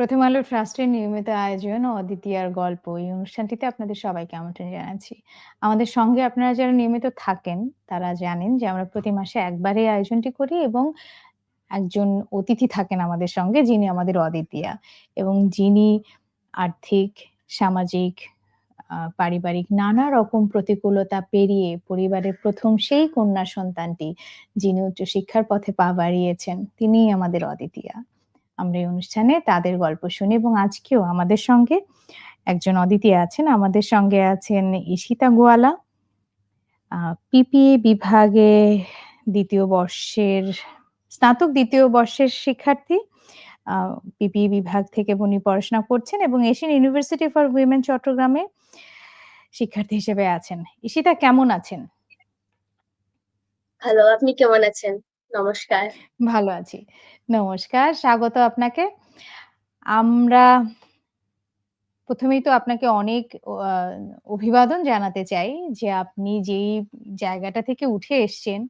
প্রথম আলো ট্রাস্টের নিয়মিত আয়োজন অদ্বিতীয়ার গল্প এই অনুষ্ঠানটিতে আপনাদের সবাইকে আমন্ত্রণ জানাচ্ছি। আমাদের সঙ্গে আপনারা যারা নিয়মিত থাকেন তারা জানেন যে আমরা প্রতি মাসে একবার আয়োজনটি করি এবং একজন অতিথি থাকেন আমাদের সঙ্গে যিনি আমাদের অদ্বিতীয়া এবং যিনি আর্থিক, সামাজিক, পারিবারিক নানা রকম প্রতিকূলতা পেরিয়ে পরিবারের প্রথম সেই কন্যা সন্তানটি যিনি উচ্চশিক্ষার পথে পা বাড়িয়েছেন তিনিই আমাদের অদ্বিতীয়া। আমরা এই অনুষ্ঠানে তাদের গল্প শুনি এবং আজকেও আমাদের সঙ্গে একজন অদিতি আছেন। আমাদের সঙ্গে আছেন ঈশিতা গোয়ালা। পিপিএ বিভাগে দ্বিতীয় বর্ষের স্নাতক দ্বিতীয় বর্ষের শিক্ষার্থী। পিপিএ বিভাগ থেকে উনি পড়াশোনা করছেন এবং এশিয়ান ইউনিভার্সিটি ফর উইমেন চট্টগ্রামে শিক্ষার্থী হিসেবে আছেন। ঈশিতা কেমন আছেন? ভালো, আপনি কেমন আছেন? নমস্কার। ভালো আছি। নমস্কার, স্বাগত আপনাকে। আমরা প্রথমেই তো আপনাকে অনেক অভিবাদন জানাতে চাই যে আপনি যেই জায়গাটা থেকে উঠে এসছেন,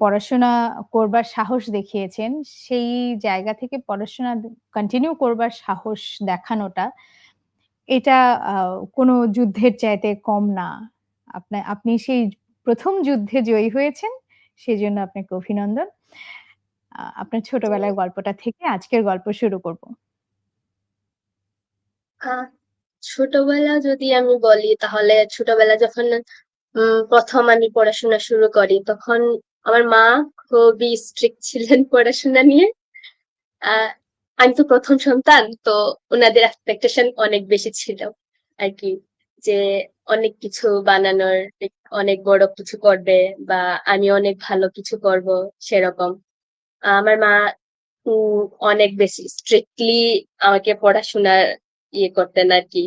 পড়াশোনা করবার সাহস দেখিয়েছেন, সেই জায়গা থেকে পড়াশোনা কন্টিনিউ করবার সাহস দেখানোটা, এটা কোনো যুদ্ধের চাইতে কম না। আপনা আপনি সেই ১ম যুদ্ধে জয়ী হয়েছেন, সেজন্য আপনাকে অভিনন্দন। আপনার ছোটবেলার গল্পটা থেকে আজকের গল্প শুরু করব। ছোটবেলা যদি আমি বলি তাহলে ছোটবেলা যখন ১ম আমি পড়াশোনা শুরু করি তখন আমার মা খুবই স্ট্রিক্ট ছিলেন পড়াশোনা নিয়ে। আমি তো প্রথম সন্তান তো ওনাদের এক্সপেকটেশন অনেক বেশি ছিল আরকি। যে অনেক কিছু বানানোর, অনেক বড় কিছু করবে বা আমি অনেক ভালো কিছু করব সেরকম। আমার মা অনেক বেশি স্ট্রিক্টলি আমাকে পড়াশোনার ইয়ে করতেন আরকি।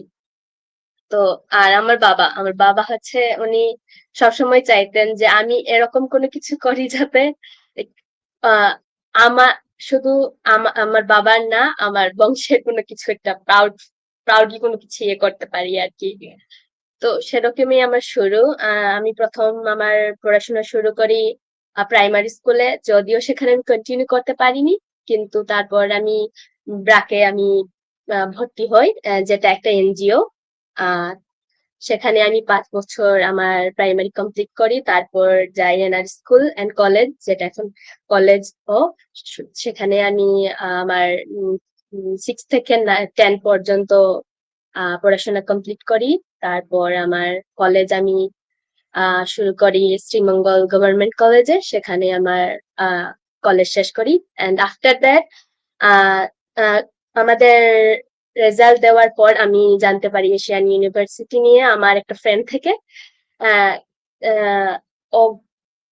তো আর আমার বাবা, আমার বাবা হচ্ছে উনি সবসময় চাইতেন যে আমি এরকম কোনো কিছু করি যাতে আ আমা শুধু আমা আমার বাবার না আমার বংশের কোনো কিছু একটা প্রাউড প্রাউডলি কোনো কিছু ইয়ে করতে পারি আরকি। তো সেরকমই আমার শুরু। আমি প্রথম আমার পড়াশোনা শুরু করি প্রাইমারি স্কুলে। যদিও সেখানে আমি কন্টিনিউ করতে পারিনি। কিন্তু তারপর আমি ব্রাকে আমি ভর্তি হই, যেটা একটা এনজিও। সেখানে আমি পাঁচ বছর আমার প্রাইমারি কমপ্লিট করি। তারপর যাই এনআর স্কুল অ্যান্ড কলেজ যেটা এখন কলেজ ও সেখানে আমি আমার 6 থেকে টেন পর্যন্ত পড়াশোনা কমপ্লিট করি। তারপর আমার কলেজ আমি শুরু করি শ্রীমঙ্গল গভর্নমেন্ট কলেজে। সেখানে আমার কলেজ শেষ করি। অ্যান্ড আফটার দ্যাট আমাদের রেজাল্ট দেওয়ার পর আমি জানতে পারি এশিয়ান ইউনিভার্সিটি নিয়ে আমার একটা ফ্রেন্ড থেকে। ও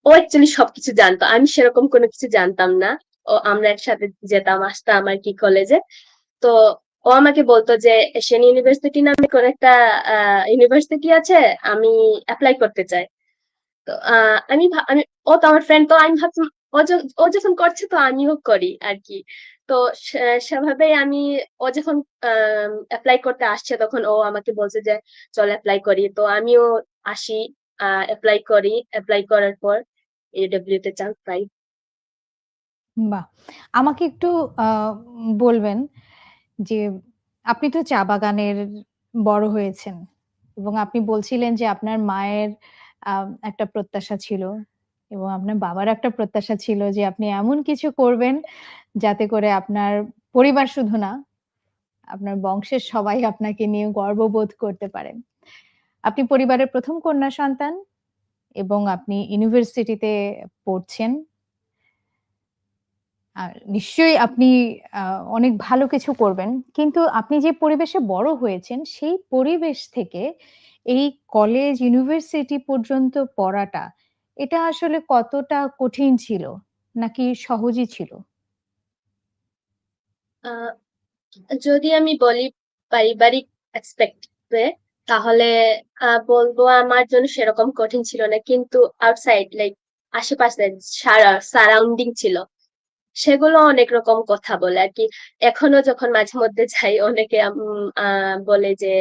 ও অ্যাকচুয়ালি সবকিছু জানতো। আমি সেরকম কোনো কিছু জানতাম না। ও আমরা একসাথে যেতাম আসতাম আর কি কলেজে। তো ও আমাকে বলতো যে এশিয়ান ইউনিভার্সিটি নামে কোনো একটা ইউনিভার্সিটি আছে, আমি অ্যাপ্লাই করতে চাই। তো আমি আমি ও তো আমার ফ্রেন্ড তো আমি ভাবছিলাম ও যখন করছে তো আমিও করি আর কি তো সেভাবেই আমি ও যখন আ এপ্লাই করতে আসছে তখন ও আমাকে বলছে যে, "চল অ্যাপ্লাই করি।" তো আমিও আসি, আ এপ্লাই করি। অ্যাপ্লাই করার পর এডব্লিউ তে চান্স পাই। বাহ! আমাকে একটু বলবেন যে আপনি তো চা বাগানের বড় হয়েছেন এবং আপনি বলছিলেন যে আপনার মায়ের একটা প্রত্যাশা ছিল এবং আপনার বাবার একটা প্রত্যাশা ছিল যে আপনি এমন কিছু করবেন যাতে করে আপনার পরিবার শুধু না, আপনার বংশের সবাই আপনাকে নিয়ে গর্ববোধ করতে পারেন। আপনি পরিবারের ১ম কন্যা সন্তান এবং আপনি ইউনিভার্সিটিতে পড়ছেন। নিশ্চয়ই আপনি অনেক ভালো কিছু করবেন। কিন্তু আপনি যে পরিবেশে বড় হয়েছেন, সেই পরিবেশ থেকে এই কলেজ, ইউনিভার্সিটি পর্যন্ত পড়াটা, এটা আসলে কতটা কঠিন ছিল? নাকি সহজই ছিল? যদি আমি বলি পারিবারিক তাহলে বলব আমার জন্য সেরকম কঠিন ছিল না। কিন্তু আউটসাইড লাইক আশেপাশে সারা সারাউন্ডিং ছিল। সেগুলো অনেক রকম কথা বলে আর কি। এখনও যখন মাঝে মধ্যে যাই, অনেকে বলে যে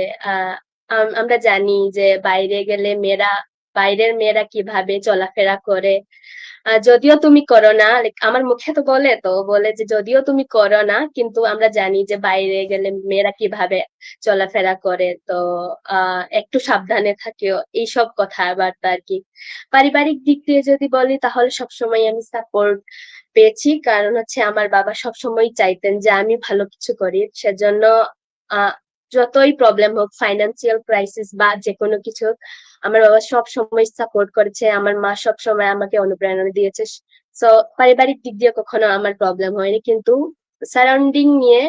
আমরা জানি যে, বাইরে গেলে মেয়েরা, বাইরের মেয়েরা কীভাবে চলাফেরা করে। যদিও তুমি করো না আমার মুখে তো বলে তো বলে যে, যদিও তুমি করো না, কিন্তু আমরা জানি যে, বাইরে গেলে মেয়েরা কীভাবে চলাফেরা করে। তো একটু সাবধানে থাকিও, এইসব কথাবার্তা আর কি। পারিবারিক দিক দিয়ে যদি বলি, তাহলে সবসময় আমি সাপোর্ট পেয়েছি। কারণ হচ্ছে আমার বাবা সবসময় চাইতেন যে আমি ভালো কিছু করি। সেজন্য যতই প্রবলেম হোক ফাইন্যান্সিয়াল ক্রাইসিস বা যে কোনো কিছু আমার বাবা সব সময় সাপোর্ট করেছে। আমার মা সব সময় আমাকে অনুপ্রেরণা দিয়েছে। সো পারিবারিক দিক দিয়ে কখনো আমার প্রবলেম হয়নি। কিন্তু সারাউন্ডিং নিয়ে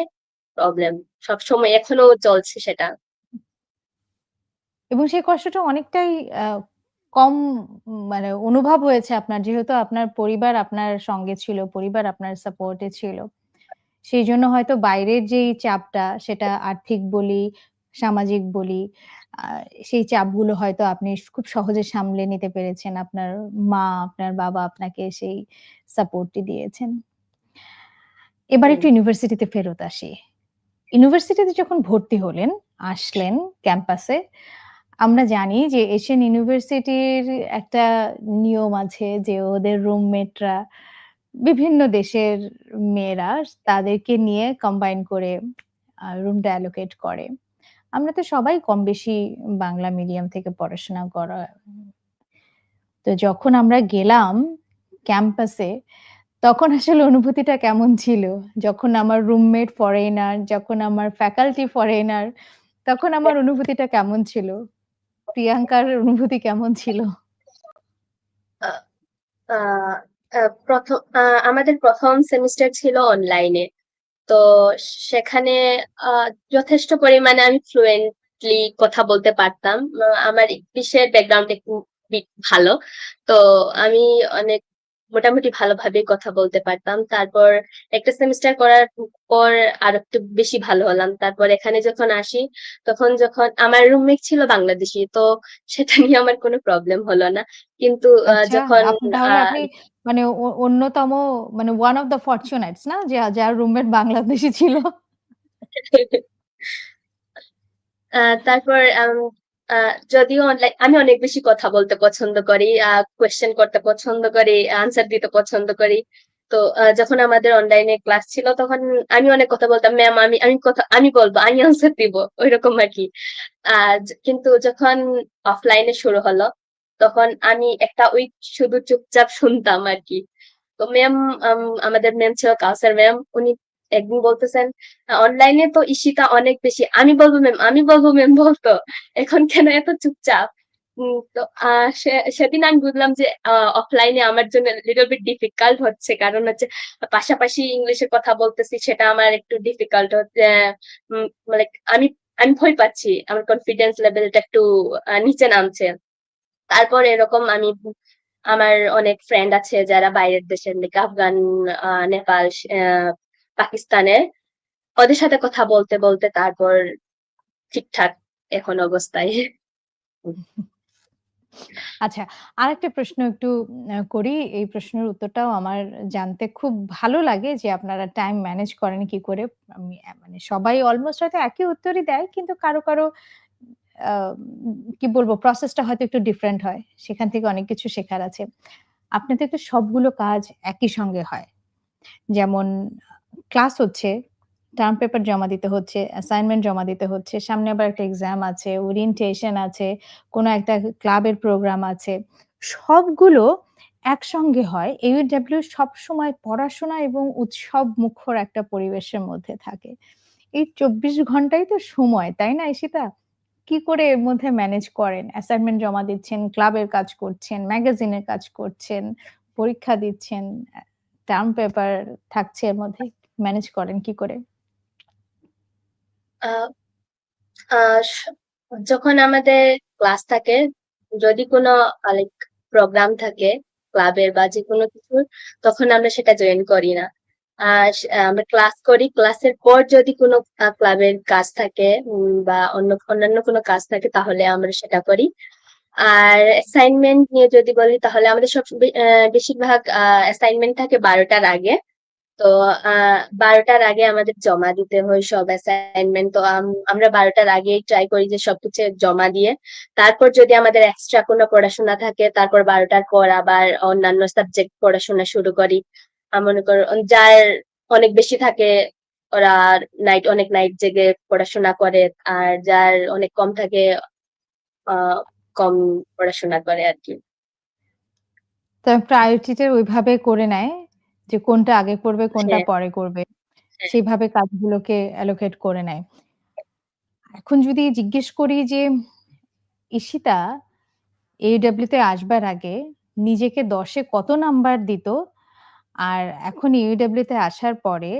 প্রবলেম সব সময় এখনও চলছে সেটা। এবং সেই কষ্টটা অনেকটাই কম মানে অনুভব হয়েছে আপনার যেহেতু আপনার পরিবার আপনার সঙ্গে ছিল পরিবার আপনার সাপোর্টে ছিল। সেই জন্য হয়তো বাইরের যেই চাপটা সেটা আর্থিক বলি সামাজিক বলি সেই চাপগুলো হয়তো আপনি খুব সহজে সামলে নিতে পেরেছেন। আপনার মা আপনার বাবা আপনাকে সেই সাপোর্টটি দিয়েছেন। এবার একটু ইউনিভার্সিটিতে ফেরত আসি। ইউনিভার্সিটিতে যখন ভর্তি হলেন আসলেন ক্যাম্পাসে আমরা জানি যে এশিয়ান ইউনিভার্সিটির একটা নিয়ম আছে যে ওদের রুমমেটরা বিভিন্ন দেশের মেয়েরা তাদেরকে নিয়ে কম্বাইন করে রুমটা অ্যালোকেট করে। আমরা তো সবাই কম বেশি বাংলা মিডিয়াম থেকে পড়াশোনা করা। তো যখন আমরা গেলাম ক্যাম্পাসে তখন আসলে অনুভূতিটা কেমন ছিল? যখন আমার রুমমেট ফরেনার যখন আমার ফ্যাকাল্টি ফরেনার তখন আমার অনুভূতিটা কেমন ছিল? প্রিয়াঙ্কার অনুভূতি কেমন ছিল? প্রথম আমাদের প্রথম সেমিস্টার ছিল অনলাইনে। তো সেখানে যথেষ্ট পরিমাণে আমি ফ্লুয়েন্টলি কথা বলতে পারতাম। আমার বিশ্বের ব্যাকগ্রাউন্ড একটু ভালো। তো আমি অনেক মোটামুটি ভালোভাবে কথা বলতে পারতাম। তারপর একটা সেমিস্টার করার পর আর একটু বেশি ভালো হলাম। তারপর এখানে যখন আসি তখন যখন আমার রুমমেট ছিল বাংলাদেশি তো সেটা নিয়ে আমার কোনো প্রবলেম হলো না। কিন্তু আচ্ছা যখন মানে অন্যতম মানে ওয়ান অফ দ্য ফরচুনেটস না? যে যার রুমমেট বাংলাদেশি ছিল। তারপর যদিও অনলাইন আমি অনেক বেশি কথা বলতে পছন্দ করি কোয়েশ্চেন করতে পছন্দ করি আনসার দিতে পছন্দ করি। তো যখন আমাদের অনলাইনে ক্লাস ছিল তখন আমি অনেক কথা বলতাম ম্যাম আমি আমি কথা, আমি বলব, আমি আনসার দিব। ওইরকম আর কি। কিন্তু যখন অফলাইনে শুরু হলো, তখন আমি একটা উইক শুধু চুপচাপ শুনতাম আর কি। তো ম্যাম আমাদের ম্যাম ছিল কাউসার ম্যাম উনি একদিন বলতেছেন, অনলাইনে তো ঈশিতা অনেক বেশি, আমি বলব ম্যাম আমি বলব ম্যাম বলতো, এখন কেন এত চুপচাপ? তো সেদিন আমি বুঝলাম যে অফলাইনে আমার জন্য লিটল বিট ডিফিকাল্ট হচ্ছে, কারণ হচ্ছে পাশাপাশি ইংলিশে কথা বলতেছি, সেটা আমার একটু ডিফিকাল্ট হচ্ছে মানে আমি আমি ভয় পাচ্ছি, আমার কনফিডেন্স লেভেলটা একটু নিচে নামছে। তারপর এরকম আমি, আমার অনেক ফ্রেন্ড আছে যারা বাইরের দেশের আফগান নেপাল আহ, পাকিস্তানের ওদের সাথে কথা বলতে বলতে তারপর ঠিকঠাক এখন অবস্থায়। আচ্ছা আরেকটা প্রশ্ন একটু করি। এই প্রশ্নের উত্তরটাও আমার জানতে খুব ভালো লাগে যে আপনারা টাইম ম্যানেজ করেন কি করে। মানে সবাই অলমোস্ট হয়তো একই উত্তরই দেয় কিন্তু কারও কারও কি বলব প্রসেসটা হয়তো একটু ডিফারেন্ট হয়। সেখান থেকে অনেক কিছু শেখার আছে। আপনাদের তো সবগুলো কাজ একই সঙ্গে হয়। যেমন ক্লাস হচ্ছে টার্ম পেপার জমা দিতে হচ্ছে অ্যাসাইনমেন্ট জমা দিতে হচ্ছে, সামনে আবার একটা এক্সাম আছে ওরিয়েন্টেশন আছে, কোনো একটা ক্লাবের প্রোগ্রাম আছে। সবগুলো একসঙ্গে হয় ইউডব্লিউ সব সময় পড়াশোনা এবং উৎসব মুখর একটা পরিবেশের মধ্যে থাকে। এই চব্বিশ ঘন্টাই তো সময়, তাই না ঈশিতা? কি করে এর মধ্যে ম্যানেজ করেন? অ্যাসাইনমেন্ট জমা দিচ্ছেন ক্লাবের কাজ করছেন ম্যাগাজিনের কাজ করছেন, পরীক্ষা দিচ্ছেন টার্ম পেপার থাকছে এর মধ্যে? ম্যানেজ করেন কি করে? যখন আমাদের ক্লাস থাকে, যদি কোনো প্রোগ্রাম থাকে ক্লাবের বা যে কোনো কিছুর, তখন আমরা সেটা জয়েন করি না। আর আমরা ক্লাস করি ক্লাসের পর যদি কোনো ক্লাবের কাজ থাকে বা অন্য, অন্যান্য কোনো কাজ থাকে, তাহলে আমরা সেটা করি। আর অ্যাসাইনমেন্ট নিয়ে যদি বলি, তাহলে আমাদের সব বেশিরভাগ অ্যাসাইনমেন্ট থাকে বারোটার আগে। তো আ ১২ টার আগে আমাদের জমা দিতে হয় সব অ্যাসাইনমেন্ট। তো আম আমরা ১২ টার আগেই ট্রাই করি যে সবকিছু জমা দিয়ে, তারপর যদি আমাদের এক্সট্রা কোনো পড়াশোনা থাকে, তারপর বারোটার পর আবার অন্যান্য সাবজেক্ট পড়াশোনা শুরু করি। মনে করো যার অনেক বেশি থাকে ওরা নাইট অনেক নাইট জেগে পড়াশোনা করে। আর যার অনেক কম থাকে কম পড়াশোনা করে আরকি। তো প্রায়োরিটি টা ওইভাবে করে নেয় যে কোনটা আগে করবে, কোনটা হ্যাঁ। পরে করবে। হ্যাঁ। সেভাবে কাজগুলোকে অ্যালোকেট করে নেয়। এখন যদি জিজ্ঞেস করি যে ঈশিতা AW তে আসবার আগে নিজেকে ১০ এ কত নাম্বার দিত? আর এখন UW তে আসার পরে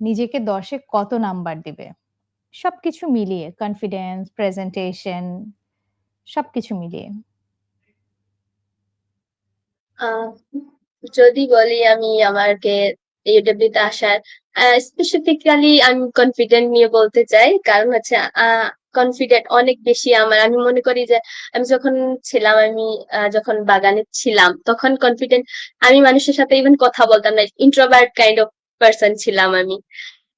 নিজেকে ১০ এ কত নাম্বার দিবে? সবকিছু মিলিয়ে কনফিডেন্স, প্রেজেন্টেশন সবকিছু মিলিয়ে। আ যদি বলি আমি আমাকে AW তে আসার স্পেসিফিক্যালি আমি কনফিডেন্ট নিয়ে বলতে চাই। কারণ হচ্ছে কনফিডেন্ট অনেক বেশি আমার আমি মনে করি যে, আমি যখন ছিলাম, আমি যখন বাগানে ছিলাম, তখন কনফিডেন্ট আমি মানুষের সাথে ইভেন কথা বলতাম না। ইন্ট্রোভার্ট কাইন্ড অফ পার্সন ছিলাম আমি।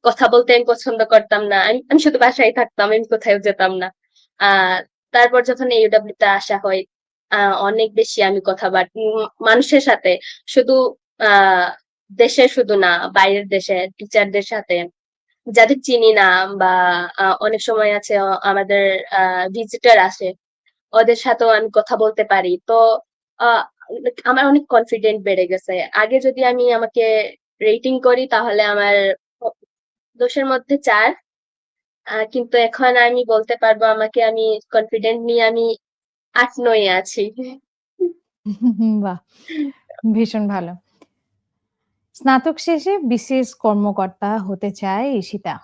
কথা বলতে আমি পছন্দ করতাম না। আমি আমি শুধু বাসায় থাকতাম। আমি কোথাও যেতাম না। আ তারপর যখন AW তে আসা হয় অনেক বেশি আমি কথা বাট উম মানুষের সাথে শুধু দেশে শুধু না, বাইরের দেশে টিচারদের সাথে যাদের চিনি না বা অনেক সময় আছে আমাদের ভিজিটর আসে। ওদের সাথেও আমি কথা বলতে পারি। তো আমার অনেক কনফিডেন্ট বেড়ে গেছে। আগে যদি আমি আমাকে রেটিং করি তাহলে আমার দোষের মধ্যে ৪ আ কিন্তু এখন আমি বলতে পারব আমাকে আমি কনফিডেন্ট নিয়ে আমি ৮-৯ এ আছি। বাহ! ভীষণ ভালো। স্নাতক শেষে বিসিএস কর্মকর্তা হতে চায় ঈশিতা।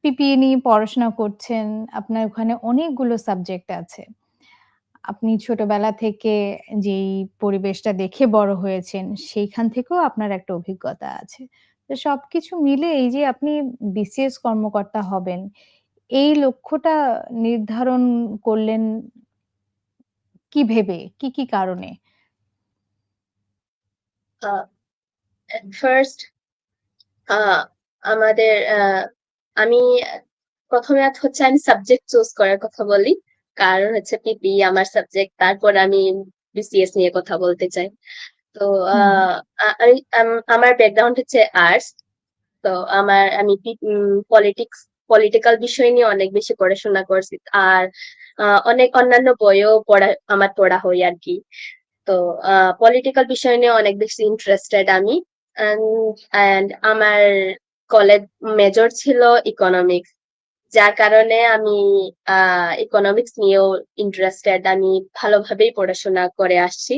পিপিএ নিয়ে পড়াশোনা করছেন। আপনার ওখানে অনেকগুলো সাবজেক্ট আছে। আপনি ছোটবেলা থেকে যেই পরিবেশটা দেখে বড় হয়েছেন, সেইখান থেকেও আপনার একটা অভিজ্ঞতা আছে। তো সবকিছু মিলে এই যে আপনি বিসিএস কর্মকর্তা হবেন, এই লক্ষ্যটা নির্ধারণ করলেন কি ভেবে? কি, কি কারণে? ফার্স্ট আমাদের আমি প্রথমে হচ্ছে আমি সাবজেক্ট চুজ করার কথা বলি। কারণ হচ্ছে পিপি আমার সাবজেক্ট। তারপর আমি বিসিএস নিয়ে কথা বলতে চাই। তো আমি আমার ব্যাকগ্রাউন্ড হচ্ছে আর্টস। তো আমার আমি পলিটিক্স পলিটিক্যাল বিষয় নিয়ে অনেক বেশি পড়াশোনা করছি। আর অনেক অন্যান্য বইও পড়া, আমার পড়া হয় আর কি তো পলিটিক্যাল বিষয় নিয়ে অনেক বেশি ইন্টারেস্টেড আমি। আমার কলেজ মেজর ছিল ইকোনমিক্স। যার কারণে আমি ইকোনমিক্স নিয়েও ইন্টারেস্টেড। আমি ভালোভাবেই পড়াশোনা করে আসছি।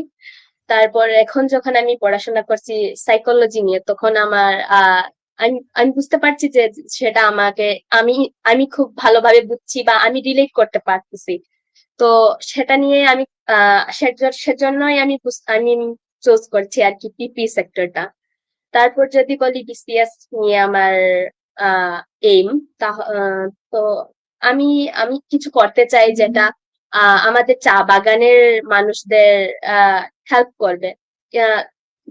তারপর এখন যখন আমি পড়াশোনা করছি সাইকোলজি নিয়ে, তখন আমার আমি আমি বুঝতে পারছি যে সেটা আমাকে আমি আমি খুব ভালোভাবে বুঝছি বা আমি রিলেট করতে পারতেছি। তো সেটা নিয়ে আমি আ সেজ সেজন্যই আমি আমি চুজ করছি আর কি পিপি সেক্টরটা। তারপর যদি বলি বিসিএস নিয়ে আমার এইম তো আমি আমি কিছু করতে চাই যেটা আমাদের চা বাগানের মানুষদের হেল্প করবে।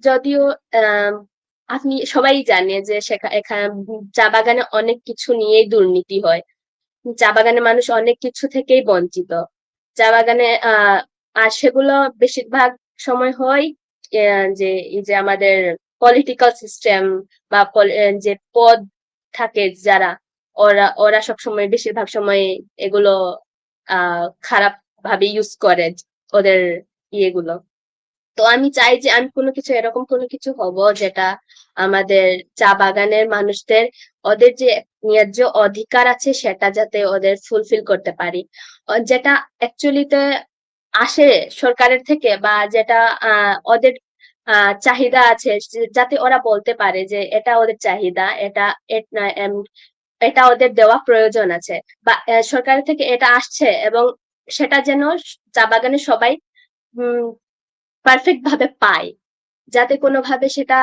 যদিও আপনি সবাই জানে যে সেখা এখা চা বাগানে অনেক কিছু নিয়েই দুর্নীতি হয়। চা বাগানে মানুষ অনেক কিছু থেকেই বঞ্চিত। চা বাগানে আর সেগুলো বেশিরভাগ সময় হয় যে, এই যে আমাদের পলিটিক্যাল সিস্টেম বা যে পদ থাকে যারা, ওরা ওরা সবসময়, বেশিরভাগ সময় এগুলো আহ খারাপ ভাবে ইউজ করে ওদের ইয়েগুলো। তো আমি চাই যে আমি কোনো কিছু এরকম কোনো কিছু হব যেটা আমাদের চা বাগানের মানুষদের ওদের যে ন্যায্য অধিকার আছে সেটা যাতে ওদের ফুলফিল করতে পারি। যেটা অ্যাকচুয়ালি তে আসে সরকারের থেকে বা যেটা ওদের চাহিদা আছে যাতে ওরা বলতে পারে যে এটা ওদের চাহিদা, এটা এট ওদের দেওয়া প্রয়োজন আছে। বা সরকারের থেকে এটা আসছে এবং সেটা যেন চা বাগানে সবাই পারফেক্ট ভাবে পায়। যাতে কোনোভাবে সেটা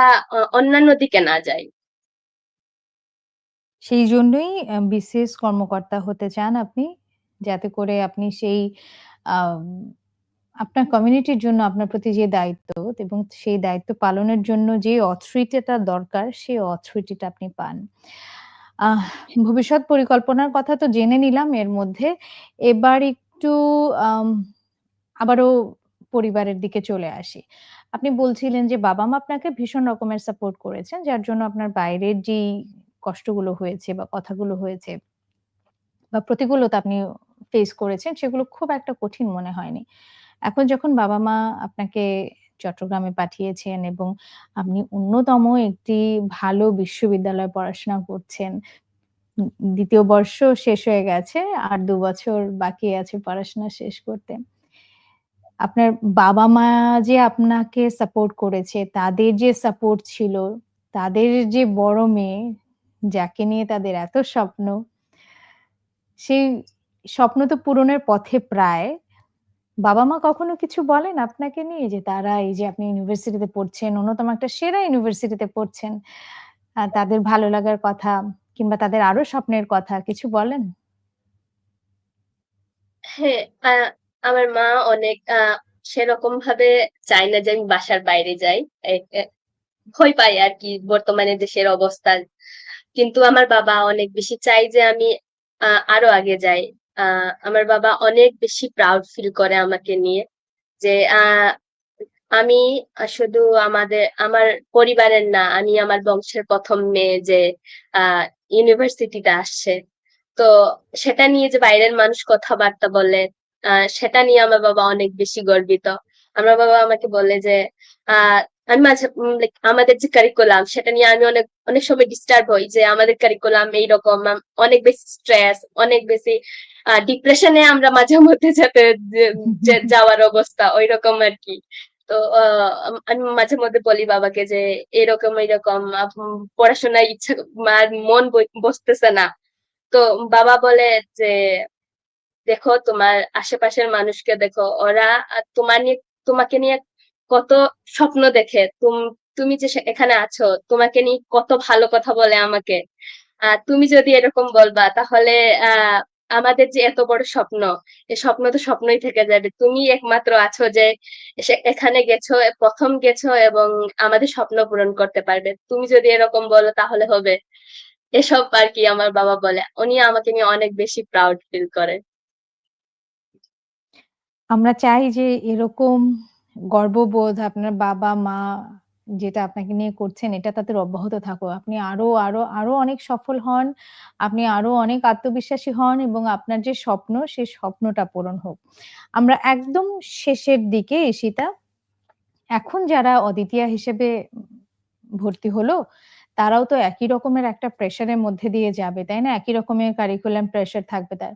অন্যান্য দিকে না যায়। সেই জন্যই বিসিএস কর্মকর্তা হতে চান আপনি? যাতে করে আপনি সেই আপনার কমিউনিটির জন্য আপনার প্রতি যে দায়িত্ব এবং সেই দায়িত্ব পালনের জন্য যে অথরিটিটা দরকার, সেই অথরিটিটা আপনি পান। ভবিষ্যৎ পরিকল্পনার কথা তো জেনে নিলাম এর মধ্যে। এবার একটু আবারও পরিবারের দিকে চলে আসি। আপনি বলছিলেন যে বাবা-মা আপনাকে ভীষণ রকমের সাপোর্ট করেছেন, যার জন্য আপনার বাইরের যেই কষ্টগুলো হয়েছে বা কথাগুলো হয়েছে বা প্রতিকূলতা আপনি ফেস করেছেন সেগুলো খুব একটা কঠিন মনে হয়নি। এখন যখন বাবা-মা আপনাকে চট্টগ্রামে পাঠিয়েছেন এবং আপনি অন্যতম একটি ভালো বিশ্ববিদ্যালয়ে পড়াশোনা করছেন। দ্বিতীয় বর্ষ শেষ হয়ে গেছে। আর দু বছর বাকি আছে পড়াশোনা শেষ করতে। আপনার বাবা-মা যে আপনাকে সাপোর্ট করেছে, তাদের যে সাপোর্ট ছিল, তাদের যে বড় মেয়ে, যাকে নিয়ে তাদের এত স্বপ্ন সেই স্বপ্ন তো পূরণের পথে প্রায়। বাবা-মা কখনো কিছু বলেন আপনাকে নিয়ে? যে তারা এই যে আপনি ইউনিভার্সিটিতে পড়ছেন, অন্যতম একটা সেরা ইউনিভার্সিটিতে পড়ছেন। তাদের ভালো লাগার কথা কিংবা তাদের আরও স্বপ্নের কথা কিছু বলেন? হ্যাঁ, আমার মা অনেক আ সেরকমভাবে চায় না যে আমি বাসার বাইরে যাই। ভয় পাই আর কি বর্তমানে দেশের অবস্থা। কিন্তু আমার বাবা অনেক বেশি চায় যে আমি আরও আগে যাই। আমার বাবা অনেক বেশি প্রাউড ফিল করে আমাকে নিয়ে। যে আমি শুধু আমাদের আমার পরিবারের না, আমি আমার বংশের প্রথম মেয়ে যে ইউনিভার্সিটিতে আসছে। তো সেটা নিয়ে যে বাইরের মানুষ কথাবার্তা বলে, সেটা নিয়ে আমার বাবা অনেক বেশি গর্বিত। আমার বাবা আমাকে বলে যে আমি মাঝে আমাদের যে কারিকুলাম সেটা নিয়ে আমি অনেক, অনেক সময় ডিস্টার্ব হই যে আমাদের কারিকুলাম এইরকম অনেক বেশি স্ট্রেস, অনেক বেশি ডিপ্রেশন আমরা মাঝে মধ্যে যাতে যাওয়ার অবস্থা ঐরকম আরকি। তো আ আম আমি মাঝে মধ্যে বলি বাবাকে যে এরকম, এরকম আপ পড়াশোনায় ইচ্ছা মন বসতেছে না। তো বাবা বলে যে, "দেখো তোমার আশেপাশের মানুষকে দেখো। ওরা তোমার নিয়ে তোমাকে নিয়ে কত স্বপ্ন দেখে। তুম যে এখানে আছো, তোমাকে নিয়ে কত ভালো কথা বলে আমাকে। তুমি যদি এরকম বলবা তাহলে আমাদের যে এত বড় স্বপ্ন, এ স্বপ্ন তো স্বপ্নই থেকে যাবে। তুমি একমাত্র আছো যে এখানে গেছো, প্রথম গেছো এবং আমাদের স্বপ্ন পূরণ করতে পারবে। তুমি যদি এরকম বলো তাহলে হবে।" এসব আর কি আমার বাবা বলে। উনি আমাকে নিয়ে অনেক বেশি প্রাউড ফিল করে। আমরা চাই যে এরকম গর্ববোধ আপনার বাবা-মা যেটা আপনাকে নিয়ে করছেন এটা তাদের অব্যাহত থাকুক। আপনি আরও, আরও, আরও অনেক সফল হন। আপনি আরও অনেক আত্মবিশ্বাসী হন এবং আপনার যে স্বপ্ন সেই স্বপ্নটা পূরণ হোক। আমরা একদম শেষের দিকে ঈশিতা। এখন যারা অদ্বিতীয়া হিসেবে ভর্তি হলো, তারাও তো একই রকমের একটা প্রেশারের মধ্যে দিয়ে যাবে, তাই না? একই রকমের কারিকুলাম প্রেশার থাকবে তার।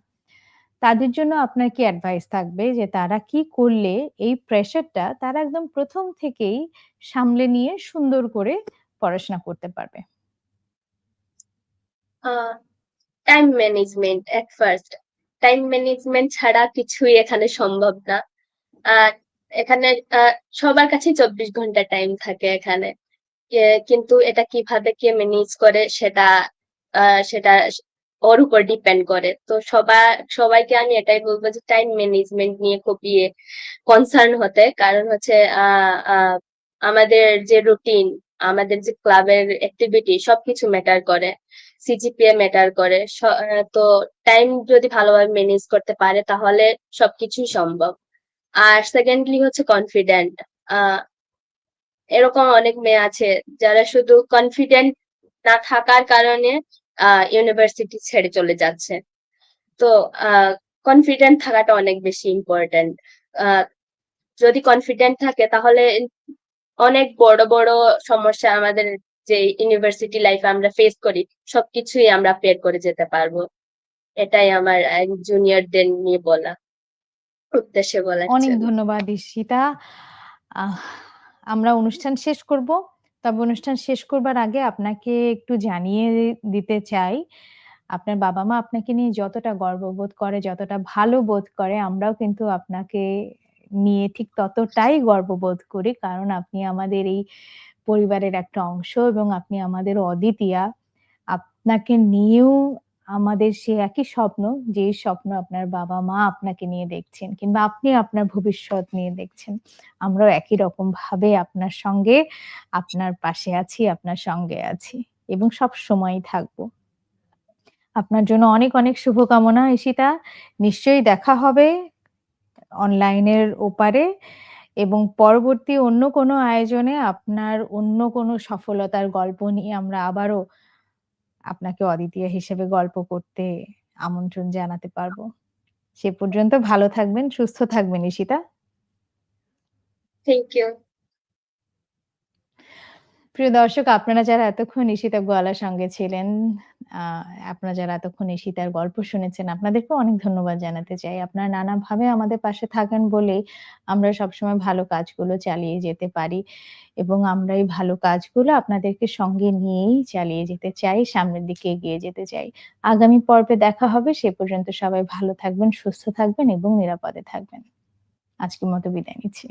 তাদের জন্য আপনার কি অ্যাডভাইস থাকবে যে তারা কি করলে এই প্রেশারটা তারা একদম প্রথম থেকেই সামলে নিয়ে সুন্দর করে পড়াশোনা করতে পারবে? Time management at first. Time management ছাড়া কিছুই এখানে সম্ভব না। এখানে সবার কাছেই ২৪ ঘণ্টা টাইম থাকে এখানে। কিন্তু এটা কীভাবে কে ম্যানেজ করে সেটা সেটা ওর উপর ডিপেন্ড করে। তো সবা সবাইকে আমি এটাই বলব যে টাইম ম্যানেজমেন্ট নিয়ে খুব ইয়ে কনসার্ন হতে। কারণ হচ্ছে আমাদের যে রুটিন, আমাদের যে ক্লাবের এক্টিভিটি সবকিছু ম্যাটার করে। সিজিপিএ ম্যাটার করে। তো টাইম যদি ভালোভাবে ম্যানেজ করতে পারে তাহলে সবকিছুই সম্ভব। আর সেকেন্ডলি হচ্ছে কনফিডেন্ট। এরকম অনেক মেয়ে আছে যারা শুধু কনফিডেন্ট না থাকার কারণে ইউনিভার্সিটি ছেড়ে চলে যাচ্ছে। তো কনফিডেন্ট থাকাটা অনেক বেশি ইম্পোর্টেন্ট। যদি কনফিডেন্ট থাকে তাহলে অনেক বড়, বড় সমস্যা আমাদের যে ইউনিভার্সিটি লাইফ আমরা ফেস করি, সবকিছুই আমরা বের করে যেতে পারব। এটাই আমার জুনিয়রদের নিয়ে বলা। উদ্দেশ্যে বলা অনেক ধন্যবাদ ঈশিতা। আমরা অনুষ্ঠান শেষ করব। তবে অনুষ্ঠান শেষ করবার আগে আপনাকে একটু জানিয়ে দিতে চাই, আপনার বাবা-মা আপনাকে নিয়ে যতটা গর্ববোধ করে, যতটা ভালো বোধ করে, আমরাও কিন্তু আপনাকে নিয়ে ঠিক ততটাই গর্ববোধ করি। কারণ আপনি আমাদের এই পরিবারের একটা অংশ এবং আপনি আমাদের অদ্বিতীয়া। আপনাকে নিয়েও আমাদের সে একই স্বপ্ন যেই স্বপ্ন আপনার বাবা-মা আপনাকে নিয়ে দেখছেন কিংবা আপনি আপনার ভবিষ্যৎ নিয়ে দেখছেন। আমরাও একই রকম ভাবে আপনার সঙ্গে আপনার পাশে আছি, আপনার সঙ্গে আছি এবং সবসময়ই থাকব। আপনার জন্য অনেক, অনেক শুভকামনা ঈশিতা। নিশ্চয়ই দেখা হবে অনলাইনের ওপারে এবং পরবর্তী অন্য কোনো আয়োজনে আপনার অন্য কোনো সফলতার গল্প নিয়ে আমরা আবারও আপনাকে অদ্বিতীয় হিসেবে গল্প করতে আমন্ত্রণ জানাতে পারব সে পর্যন্ত ভালো থাকবেন, সুস্থ থাকবেন ঈশিতা। Thank you. প্রিয় দর্শক আপনারা যারা এতক্ষণ ঈশিতা গোয়ালার সঙ্গে ছিলেন, আপনারা যারা এতক্ষণ ঈশিতার গল্প শুনেছেন আপনাদেরকেও অনেক ধন্যবাদ জানাতে চাই। আপনারা নানাভাবে আমাদের পাশে থাকেন বলেই আমরা সবসময় ভালো কাজগুলো চালিয়ে যেতে পারি এবং আমরা এই ভালো কাজগুলো আপনাদেরকে সঙ্গে নিয়েই চালিয়ে যেতে চাই, সামনের দিকে এগিয়ে যেতে চাই। আগামী পর্বে দেখা হবে। সে পর্যন্ত সবাই ভালো থাকবেন, সুস্থ থাকবেন এবং নিরাপদে থাকবেন। আজকের মতো বিদায় নিচ্ছি।